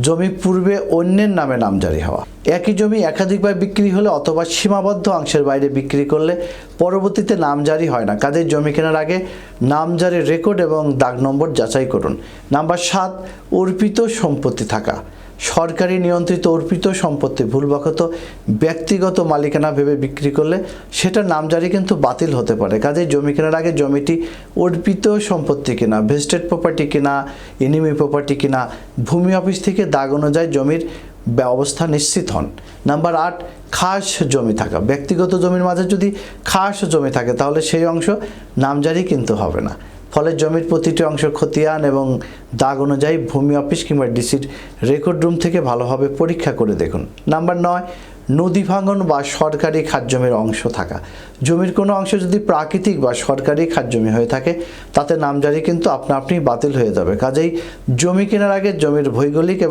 জমি পূর্বে অন্যের নামে নামজারি হওয়া। একই জমি একাধিকবার বিক্রি হলে অথবা সীমাবদ্ধ অংশের বাইরে বিক্রি করলে পরবর্তীতে নামজারি হয় না। কাদের জমি কেনার আগে নামজারির রেকর্ড এবং দাগ নম্বর যাচাই করুন। নাম্বার সাত, অর্পিত সম্পত্তি থাকা। সরকারি নিয়ন্ত্রিত অর্পিত সম্পত্তি ভুলবশত ব্যক্তিগত মালিকানা ভেবে বিক্রি করলে সেটা নামজারি কিন্তু বাতিল হতে পারে। কাজেই জমি কেনার আগে জমিটি অর্পিত সম্পত্তি কিনা, ভেস্টেড প্রপার্টি কিনা, এনিমি প্রপার্টি কিনা, ভূমি অফিস থেকে দাগ অনুযায়ী জমির ব্যা- অবস্থা নিশ্চিত হন। নাম্বার আট, খাস জমি থাকা। ব্যক্তিগত জমির মাঝে যদি খাস জমি থাকে তাহলে সেই অংশ নামজারি কিন্তু হবে না। ফলে জমির প্রতিটি অংশ খতিয়ান এবং দাগ অনুযায়ী ভূমি অফিস কিংবা ডিসির রেকর্ড রুম থেকে ভালোভাবে পরীক্ষা করে দেখুন। নাম্বার নয়, নদী ভাঙন বা সরকারি খাত জমির অংশ থাকা। জমির কোনো অংশ যদি প্রাকৃতিক বা সরকারি খাত জমি হয়ে থাকে, তাতে নামজারি কিন্তু আপনা আপনি বাতিল হয়ে যাবে। কাজেই জমি কেনার আগে জমির ভৌগোলিক এবং